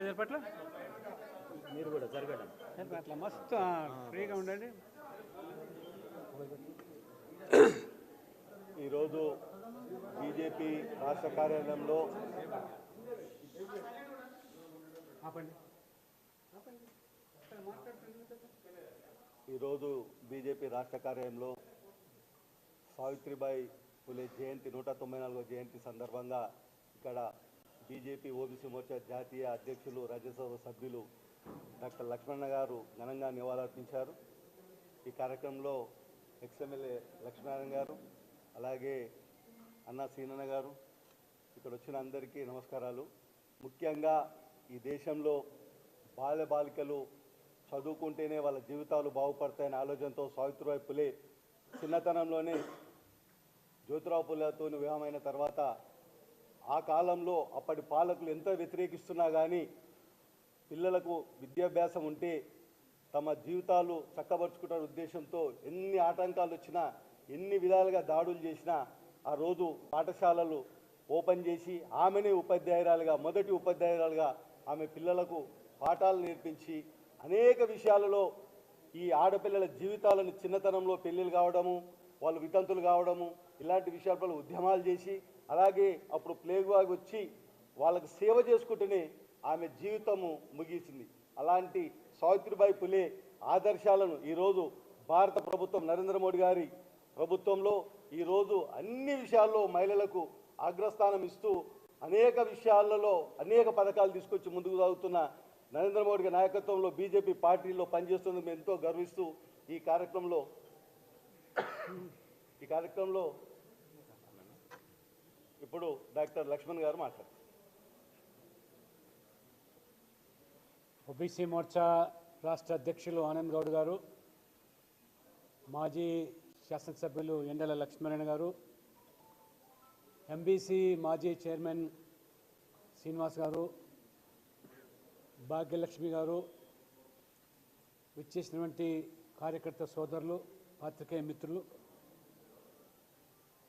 పట్ల? మీరు కూడా జరగడం. అట్లా మస్తు ఫ్రీగా ఉండండి. ఈరోజు బీజేపీ రాష్ట్ర కార్యాలయంలో ఈరోజు బీజేపీ రాష్ట్ర కార్యాలయంలో సావిత్రిబాయి పులే జయంతి నూట తొంభై నాలుగో జయంతి సందర్భంగా ఇక్కడ బీజేపీ ఓబీసీ మోర్చా జాతీయ అధ్యక్షులు రాజ్యసభ సభ్యులు డాక్టర్ లక్ష్మణ గారు ఘనంగా నివాళులర్పించారు. ఈ కార్యక్రమంలో ఎక్స్ఎమ్మెల్యే లక్ష్మీనారాయణ గారు అలాగే అన్న సీనన్న గారు ఇక్కడ వచ్చిన అందరికీ నమస్కారాలు. ముఖ్యంగా ఈ దేశంలో బాల్య బాలికలు చదువుకుంటేనే వాళ్ళ జీవితాలు బాగుపడతాయనే ఆలోచనతో సావిత్రిబాయి పులే చిన్నతనంలోనే జ్యోతిరావు పులేతో వివాహమైన తర్వాత ఆ కాలంలో అప్పటి పాలకులు ఎంత వ్యతిరేకిస్తున్నా కానీ పిల్లలకు విద్యాభ్యాసం ఉంటే తమ జీవితాలు చక్కబరుచుకుంటున్న ఉద్దేశంతో ఎన్ని ఆటంకాలు వచ్చినా ఎన్ని విధాలుగా దాడులు చేసినా ఆ రోజు పాఠశాలలు ఓపెన్ చేసి ఆమెనే ఉపాధ్యాయురాలుగా మొదటి ఉపాధ్యాయురాలుగా ఆమె పిల్లలకు పాఠాలు నేర్పించి అనేక విషయాలలో ఈ ఆడపిల్లల జీవితాలను చిన్నతనంలో పెళ్ళిళ్ళు కావడము వాళ్ళు వితంతులు కావడము ఇలాంటి విషయాలపై ఉద్యమాలు చేసి అలాగే అప్పుడు ప్లేగ్ వాగ్ వచ్చి వాళ్ళకి సేవ చేసుకుంటూనే ఆమె జీవితము ముగిసింది. అలాంటి సావిత్రిబాయి పులే ఆదర్శాలను ఈరోజు భారత ప్రభుత్వం నరేంద్ర మోడీ గారి ప్రభుత్వంలో ఈరోజు అన్ని విషయాల్లో మహిళలకు అగ్రస్థానం ఇస్తూ అనేక విషయాలలో అనేక పథకాలు తీసుకొచ్చి ముందుకు సాగుతున్న నరేంద్ర మోడీ నాయకత్వంలో బీజేపీ పార్టీలో పనిచేస్తున్నందుకు ఎంతో గర్విస్తూ ఈ కార్యక్రమంలో ఈ కార్యక్రమంలో ఇప్పుడు డాక్టర్ లక్ష్మణ్ గారు మాట్లాడతారు. ఓబీసీ మోర్చా రాష్ట్ర అధ్యక్షులు ఆనంద్ గౌడ్ గారు మాజీ శాసనసభ్యులు ఎండల లక్ష్మణ్ గారు ఎంబీసీ మాజీ చైర్మన్ శ్రీనివాస్ గారు భాగ్యలక్ష్మి గారు విచ్చేసినటువంటి కార్యకర్త సోదరులు పాత్రికేయ మిత్రులు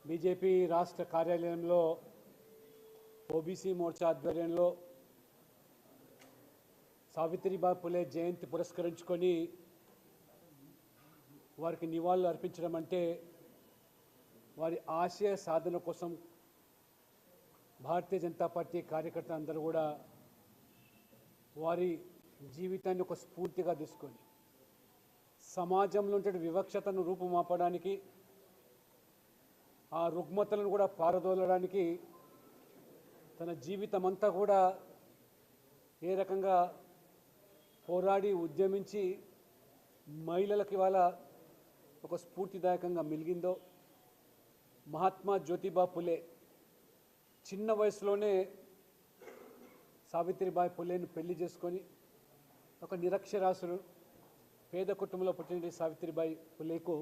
బీజేపీ రాష్ట్ర కార్యాలయంలో ఓబీసీ మోర్చా ఆధ్వర్యంలో సావిత్రిబాయి పులే జయంతి పురస్కరించుకొని వారికి నివాళులు అర్పించడం అంటే వారి ఆశయ సాధన కోసం భారతీయ జనతా పార్టీ కార్యకర్తలు అందరూ కూడా వారి జీవితాన్ని ఒక స్ఫూర్తిగా తీసుకొని సమాజంలో ఉంటే వివక్షతను రూపుమాపడానికి ఆ రుగ్మతలను కూడా పారదోలడానికి తన జీవితం అంతా కూడా ఏ రకంగా పోరాడి ఉద్యమించి మహిళలకు ఇవాళ ఒక స్ఫూర్తిదాయకంగా మిలిగిందో మహాత్మా జ్యోతిబా పులే చిన్న వయసులోనే సావిత్రిబాయి పులేను పెళ్ళి చేసుకొని ఒక నిరక్షరాసులు పేద కుటుంబంలో పుట్టిన సావిత్రిబాయి పులేకు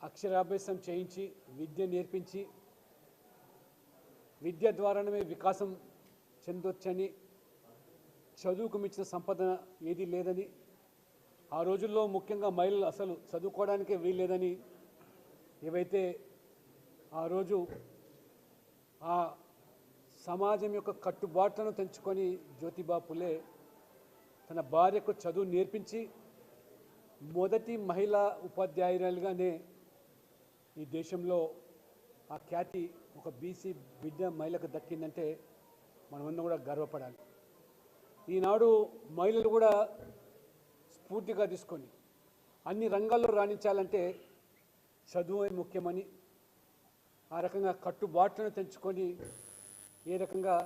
అక్షరాభ్యాసం చేయించి విద్య నేర్పించి విద్య ద్వారానే వికాసం చెందొచ్చని చదువుకు మించిన సంపద ఏదీ లేదని ఆ రోజుల్లో ముఖ్యంగా మహిళలు అసలు చదువుకోవడానికే వీల్లేదని ఏవైతే ఆ రోజు ఆ సమాజం యొక్క కట్టుబాట్లను తెంచుకొని జ్యోతిబా పులే తన భార్యకు చదువు నేర్పించి మొదటి మహిళా ఉపాధ్యాయురాలుగానే ఈ దేశంలో ఆ ఖ్యాతి ఒక బీసీ బిడ్డ మహిళకు దక్కిందంటే మనమందరం కూడా గర్వపడాలి. ఈనాడు మహిళలు కూడా స్ఫూర్తిగా తీసుకొని అన్ని రంగాల్లో రాణించాలంటే చదువే ముఖ్యమని ఆ రకంగా కట్టుబాట్లను తెంచుకొని ఏ రకంగా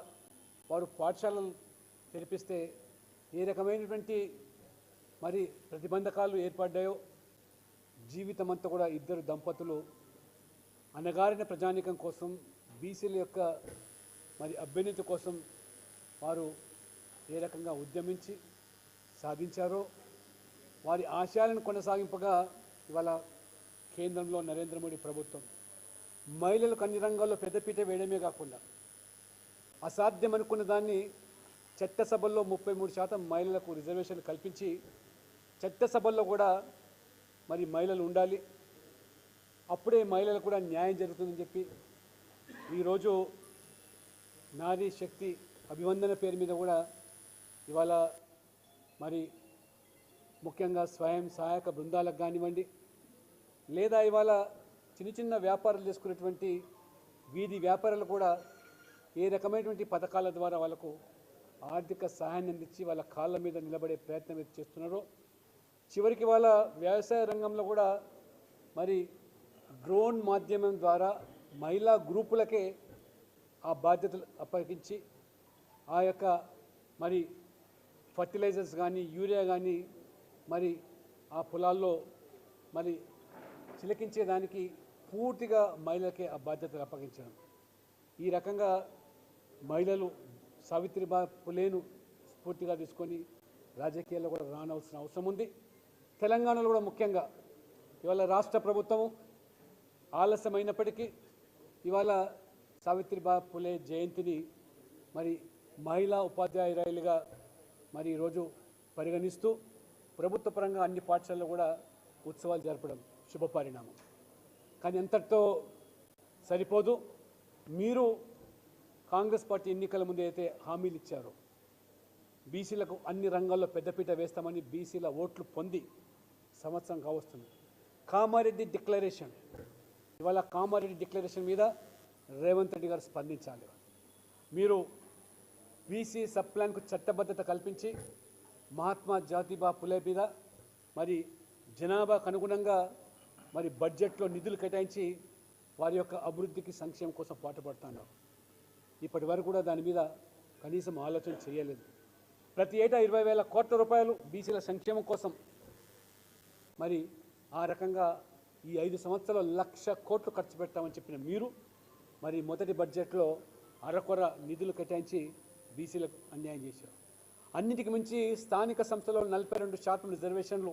వారు పాఠశాలలు తెరిపిస్తే ఏ రకమైనటువంటి మరి ప్రతిబంధకాలు ఏర్పడ్డాయో జీవితం అంతా కూడా ఇద్దరు దంపతులు అనగారిన ప్రజానీకం కోసం బీసీల యొక్క మరి అభ్యున్నతి కోసం వారు ఏ రకంగా ఉద్యమించి సాధించారో వారి ఆశయాలను కొనసాగింపగా ఇవాళ కేంద్రంలో నరేంద్ర మోడీ ప్రభుత్వం మహిళలకు అన్ని రంగాల్లో పెద్దపీట వేయడమే కాకుండా అసాధ్యం అనుకున్న దాన్ని చట్టసభల్లో ముప్పై మూడు శాతం మహిళలకు రిజర్వేషన్లు కల్పించి చట్టసభల్లో కూడా మరి మహిళలు ఉండాలి. అప్పుడే మహిళలకు కూడా న్యాయం జరుగుతుందని చెప్పి ఈరోజు నారీ శక్తి అభివందన పేరు మీద కూడా ఇవాళ మరి ముఖ్యంగా స్వయం సహాయక బృందాలకు కానివ్వండి లేదా ఇవాళ చిన్న చిన్న వ్యాపారాలు చేసుకునేటువంటి వీధి వ్యాపారాలు కూడా ఏ రకమైనటువంటి పథకాల ద్వారా వాళ్ళకు ఆర్థిక సహాయాన్ని అందించి వాళ్ళ కాళ్ళ మీద నిలబడే ప్రయత్నం చేస్తున్నారో చివరికి వాళ్ళ వ్యవసాయ రంగంలో కూడా మరి డ్రోన్ మాధ్యమం ద్వారా మహిళా గ్రూపులకే ఆ బాధ్యతలు అప్పగించి ఆ యొక్క మరి ఫర్టిలైజర్స్ కానీ యూరియా కానీ మరి ఆ పొలాల్లో మరి చిలకించేదానికి పూర్తిగా మహిళలకే ఆ బాధ్యతలు అప్పగించడం. ఈ రకంగా మహిళలు సావిత్రిబా పులేను స్ఫూర్తిగా తీసుకొని రాజకీయాల్లో కూడా రానవలసిన అవసరం ఉంది. తెలంగాణలో కూడా ముఖ్యంగా ఇవాళ రాష్ట్ర ప్రభుత్వము ఆలస్యమైనప్పటికీ ఇవాళ సావిత్రిబా పులే జయంతిని మరి మహిళా ఉపాధ్యాయురాయలుగా మరి ఈరోజు పరిగణిస్తూ ప్రభుత్వ పరంగా అన్ని పాఠశాలలో కూడా ఉత్సవాలు జరపడం శుభపరిణామం. కానీ ఎంతటితో సరిపోదు మీరు కాంగ్రెస్ పార్టీ ఎన్నికల ముందు అయితే హామీలు ఇచ్చారో బీసీలకు అన్ని రంగాల్లో పెద్దపీట వేస్తామని బీసీల ఓట్లు పొంది సంవత్సరం కావస్తుంది కామారెడ్డి డిక్లరేషన్ ఇవాళ కామారెడ్డి డిక్లరేషన్ మీద రేవంత్ రెడ్డి గారు స్పందించాలి. మీరు బీసీ సబ్ ప్లాన్కు చట్టబద్ధత కల్పించి మహాత్మా జ్యోతిబా పులే మీద మరి జనాభాకు అనుగుణంగా మరి బడ్జెట్లో నిధులు కేటాయించి వారి యొక్క అభివృద్ధికి సంక్షేమం కోసం పాటుపడుతున్నారు. ఇప్పటి వరకు కూడా దాని మీద కనీసం ఆలోచన చేయలేదు. ప్రతి ఏటా ఇరవై వేల కోట్ల రూపాయలు బీసీల సంక్షేమం కోసం మరి ఆ రకంగా ఈ ఐదు సంవత్సరాలు లక్ష కోట్లు ఖర్చు పెట్టామని చెప్పిన మీరు మరి మొదటి బడ్జెట్లో అరకొర నిధులు కేటాయించి బీసీలకు అన్యాయం చేశారు. అన్నిటికి మించి స్థానిక సంస్థలో నలభై రెండు శాతం రిజర్వేషన్లు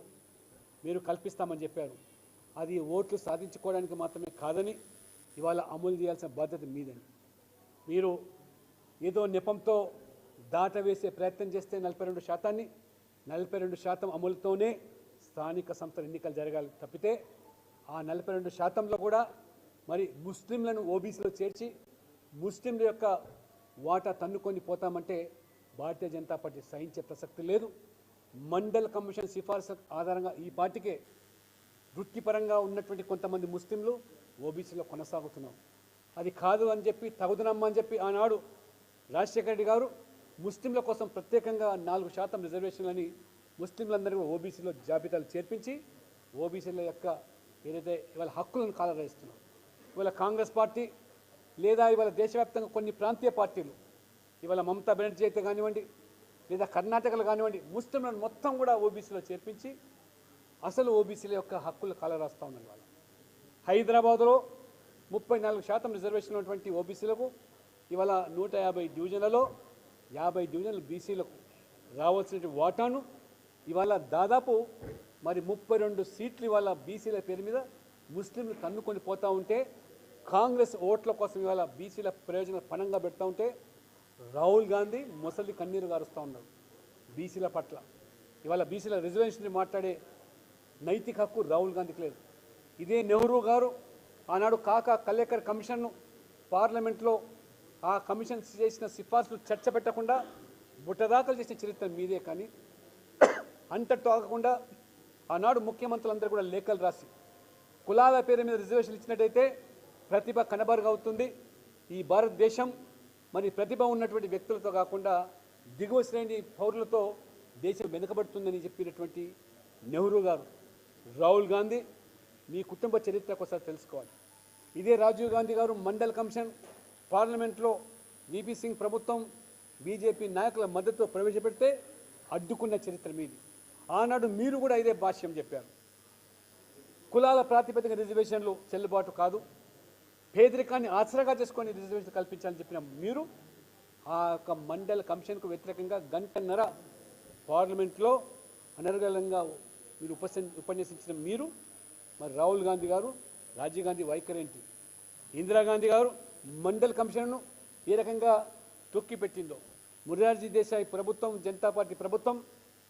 మీరు కల్పిస్తామని చెప్పారు. అది ఓట్లు సాధించుకోవడానికి మాత్రమే కాదని ఇవాళ అమలు చేయాల్సిన బాధ్యత మీదని. మీరు ఏదో నెపంతో దాటవేసే ప్రయత్నం చేస్తే నలభై రెండు శాతాన్ని నలభై రెండు శాతం అమలుతోనే స్థానిక సంస్థల ఎన్నికలు జరగాలి తప్పితే ఆ నలభై రెండు శాతంలో కూడా మరి ముస్లింలను ఓబీసీలో చేర్చి ముస్లింల యొక్క వాటా తన్నుకొని పోతామంటే భారతీయ జనతా పార్టీ సహించే ప్రసక్తి లేదు. మండల్ కమిషన్ సిఫార్సు ఆధారంగా ఈ పార్టీకే వృత్తిపరంగా ఉన్నటువంటి కొంతమంది ముస్లింలు ఓబీసీలో కొనసాగుతున్నాం. అది కాదు అని చెప్పి తగుదనమ్మ అని చెప్పి ఆనాడు రాజశేఖర రెడ్డి గారు ముస్లింల కోసం ప్రత్యేకంగా నాలుగు శాతం రిజర్వేషన్లని ముస్లింలందరూ ఓబీసీలో జాబితాలు చేర్పించి ఓబీసీల యొక్క ఏదైతే ఇవాళ హక్కులను కాలరాయిస్తున్నారు ఇవాళ కాంగ్రెస్ పార్టీ లేదా ఇవాళ దేశవ్యాప్తంగా కొన్ని ప్రాంతీయ పార్టీలు ఇవాళ మమతా బెనర్జీ అయితే కానివ్వండి లేదా కర్ణాటకలో కానివ్వండి ముస్లింలను మొత్తం కూడా ఓబీసీలో చేర్పించి అసలు ఓబీసీల యొక్క హక్కులు కాలరాస్తూ ఉన్నారు వాళ్ళు. హైదరాబాద్లో ముప్పై నాలుగు శాతం రిజర్వేషన్ ఉన్నటువంటి ఓబీసీలకు ఇవాళ నూట యాభై డివిజన్లలో యాభై డివిజన్లు బీసీలకు రావాల్సిన వాటాను ఇవాళ దాదాపు మరి ముప్పై రెండు సీట్లు ఇవాళ బీసీల పేరు మీద ముస్లింలు తన్నుకొని పోతూ ఉంటే కాంగ్రెస్ ఓట్ల కోసం ఇవాళ బీసీల ప్రయోజన పణంగా పెడతా ఉంటే రాహుల్ గాంధీ ముసలి కన్నీరు గారుస్తూ ఉన్నారు బీసీల పట్ల. ఇవాళ బీసీల రిజర్వేషన్ మాట్లాడే నైతిక హక్కు రాహుల్ గాంధీకి లేదు. ఇదే నెహ్రూ గారు ఆనాడు కాకా కలేకర్ కమిషన్ను పార్లమెంట్లో ఆ కమిషన్ చేసిన సిఫార్సులు చర్చ పెట్టకుండా బుట్టదాఖలు చేసిన చరిత్ర మీదే కానీ అంతటితో ఆగకుండా ఆనాడు ముఖ్యమంత్రులందరూ కూడా లేఖలు రాసి కులాల పేరు మీద రిజర్వేషన్ ఇచ్చినట్టయితే ప్రతిభ కనబరుగవుతుంది ఈ భారతదేశం మరి ప్రతిభ ఉన్నటువంటి వ్యక్తులతో కాకుండా దిగువ శ్రేణి పౌరులతో దేశం వెనుకబడుతుందని చెప్పినటువంటి నెహ్రూ గారు రాహుల్ గాంధీ మీ కుటుంబ చరిత్ర ఒకసారి తెలుసుకోవాలి. ఇదే రాజీవ్ గాంధీ గారు మండల్ కమిషన్ పార్లమెంట్లో వీపీ సింగ్ ప్రభుత్వం బీజేపీ నాయకుల మద్దతు ప్రవేశపెడితే అడ్డుకున్న చరిత్ర మీది. ఆనాడు మీరు కూడా ఇదే భాష్యం చెప్పారు. కులాల ప్రాతిపదిక రిజర్వేషన్లు చెల్లుబాటు కాదు. పేదరికాన్ని ఆసరాగా చేసుకొని రిజర్వేషన్ కల్పించాలని చెప్పిన మీరు ఆ యొక్క మండల కమిషన్కు వ్యతిరేకంగా గంటన్నర పార్లమెంట్లో అనర్గలంగా మీరు ఉపస ఉపన్యసించిన మీరు మరి రాహుల్ గాంధీ గారు రాజీవ్ గాంధీ వైఖరి ఏంటి? ఇందిరాగాంధీ గారు మండల్ కమిషన్ను ఏ రకంగా తొక్కి పెట్టిందో మురార్జీ దేశాయ్ ప్రభుత్వం జనతా పార్టీ ప్రభుత్వం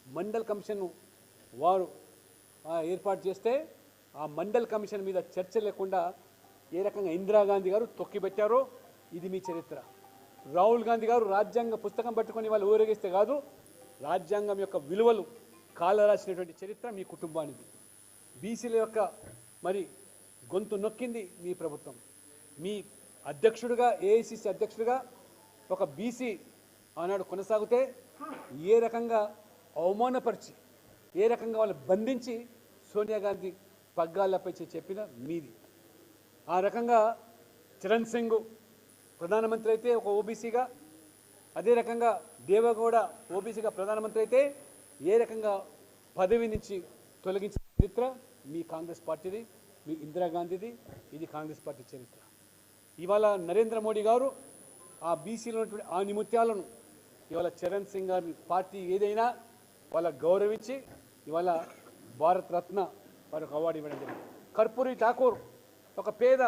మండల్ కమిషన్ వారు ఏర్పాటు చేస్తే ఆ మండల్ కమిషన్ మీద చర్చ లేకుండా ఏ రకంగా ఇందిరాగాంధీ గారు తొక్కిపెట్టారో ఇది మీ చరిత్ర. రాహుల్ గాంధీ గారు రాజ్యాంగ పుస్తకం పట్టుకొని వాళ్ళు ఊరేగిస్తే కాదు రాజ్యాంగం యొక్క విలువలు కాలరాసినటువంటి చరిత్ర మీ కుటుంబానికి బీసీల యొక్క మరి గొంతు నొక్కింది మీ ప్రభుత్వం. మీ అధ్యక్షుడిగా ఏఐసిసి అధ్యక్షుడిగా ఒక బీసీ ఆనాడు కొనసాగితే ఏ రకంగా అవమానపరిచి ఏ రకంగా వాళ్ళు బంధించి సోనియా గాంధీ పగ్గాలపై చెప్పిన మీది. ఆ రకంగా చరణ్ సింగ్ ప్రధానమంత్రి అయితే ఒక ఓబీసీగా అదే రకంగా దేవగౌడ ఓబీసీగా ప్రధానమంత్రి అయితే ఏ రకంగా పదవి నుంచి తొలగించిన చరిత్ర మీ కాంగ్రెస్ పార్టీది మీ ఇందిరాగాంధీది ఇది కాంగ్రెస్ పార్టీ చరిత్ర. ఇవాళ నరేంద్ర మోడీ గారు ఆ బీసీలో ఉన్నటువంటి ఆ ఇవాళ చరణ్ సింగ్ గారి పార్టీ ఏదైనా వాళ్ళ గౌరవించి ఇవాళ భారతరత్న వారికి అవార్డు ఇవ్వడం జరిగింది. కర్పూరి ఠాకూర్ ఒక పేద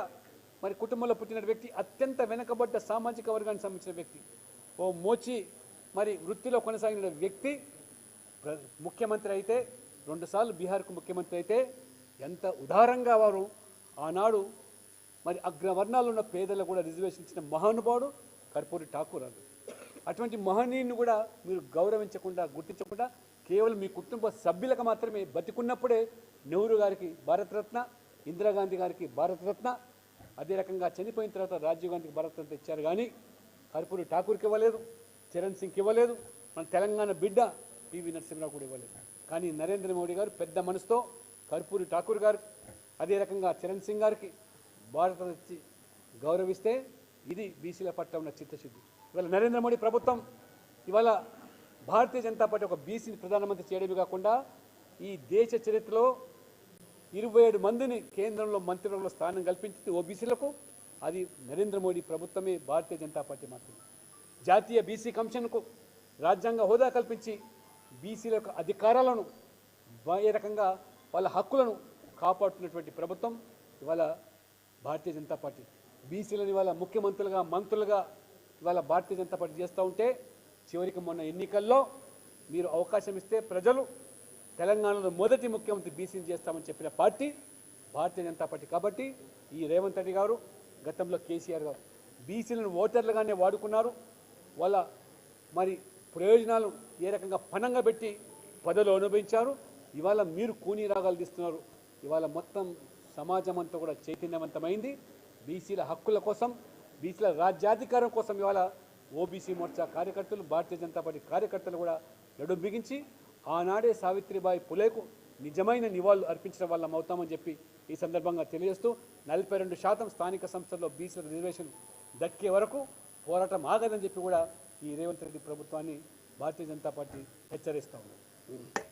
మరి కుటుంబంలో పుట్టిన వ్యక్తి అత్యంత వెనుకబడ్డ సామాజిక వర్గానికి సంబంధించిన వ్యక్తి. ఓ మోచి మరి వృత్తిలో కొనసాగిన వ్యక్తి ప్ర- ముఖ్యమంత్రి అయితే రెండుసార్లు బీహార్కు ముఖ్యమంత్రి అయితే ఎంత ఉదారంగా వారు ఆనాడు మరి అగ్రవర్ణాలు ఉన్న పేదలకు కూడా రిజర్వేషన్ ఇచ్చిన మహానుభావుడు కర్పూరి ఠాకూర్ అది అటువంటి మహనీయుని కూడా మీరు గౌరవించకుండా గుర్తించకుండా కేవలం మీ కుటుంబ సభ్యులకు మాత్రమే బతికున్నప్పుడే నెహ్రూ గారికి భారతరత్న ఇందిరాగాంధీ గారికి భారతరత్న అదే రకంగా చనిపోయిన తర్వాత రాజీవ్ గాంధీకి భారతరత్న ఇచ్చారు. కానీ కర్పూరి ఠాకూర్కి ఇవ్వలేదు చరణ్ సింగ్కి ఇవ్వలేదు మన తెలంగాణ బిడ్డ పివి నరసింహరావు కూడా ఇవ్వలేదు. కానీ నరేంద్ర మోడీ గారు పెద్ద మనసుతో కర్పూరి ఠాకూర్ గారు అదే రకంగా చరణ్ సింగ్ గారికి భారత ఇచ్చి గౌరవిస్తే ఇది బీసీల పట్ల ఉన్న చిత్తశుద్ధి. ఇవాళ నరేంద్ర మోడీ ప్రభుత్వం ఇవాళ భారతీయ జనతా పార్టీ ఒక బీసీని ప్రధానమంత్రి చేయడమే కాకుండా ఈ దేశ చరిత్రలో ఇరవై ఏడు మందిని కేంద్రంలో మంత్రివర్గంలో స్థానం కల్పించింది ఓబీసీలకు. అది నరేంద్ర మోడీ ప్రభుత్వమే భారతీయ జనతా పార్టీ మాత్రమే. జాతీయ బీసీ కమిషన్కు రాజ్యాంగ హోదా కల్పించి బీసీల యొక్క అధికారాలను ఏ రకంగా వాళ్ళ హక్కులను కాపాడుతున్నటువంటి ప్రభుత్వం ఇవాళ భారతీయ జనతా పార్టీ. బీసీలను ఇవాళ ముఖ్యమంత్రులుగా మంత్రులుగా ఇవాళ భారతీయ జనతా పార్టీ చేస్తూ ఉంటే చివరికి మొన్న ఎన్నికల్లో మీరు అవకాశం ఇస్తే ప్రజలు తెలంగాణలో మొదటి ముఖ్యమంత్రి బీసీని చేస్తామని చెప్పిన పార్టీ భారతీయ జనతా పార్టీ కాబట్టి ఈ రేవంత్ రెడ్డి గారు గతంలో కేసీఆర్ గారు బీసీలను ఓటర్లుగానే వాడుకున్నారు. వాళ్ళ మరి ప్రయోజనాలు ఏ రకంగా పనంగా పెట్టి పదవులు అనుభవించారు. ఇవాళ మీరు కూనీ రాగాలు తీస్తున్నారు. ఇవాళ మొత్తం సమాజం అంతా కూడా చైతన్యవంతమైంది. బీసీల హక్కుల కోసం బీసీల రాజ్యాధికారం కోసం ఇవాళ ఓబీసీ మోర్చా కార్యకర్తలు భారతీయ జనతా పార్టీ కార్యకర్తలు కూడా నడుం బిగించి ఆనాడే సావిత్రిబాయి పులేకు నిజమైన నివాళులు అర్పించడం వల్ల అవుతామని చెప్పి ఈ సందర్భంగా తెలియజేస్తూ నలభై రెండు శాతం స్థానిక సంస్థల్లో బీసీల రిజర్వేషన్ దక్కే వరకు పోరాటం ఆగదని చెప్పి కూడా ఈ రేవంత్ రెడ్డి ప్రభుత్వాన్ని భారతీయ జనతా పార్టీ హెచ్చరిస్తూ ఉంది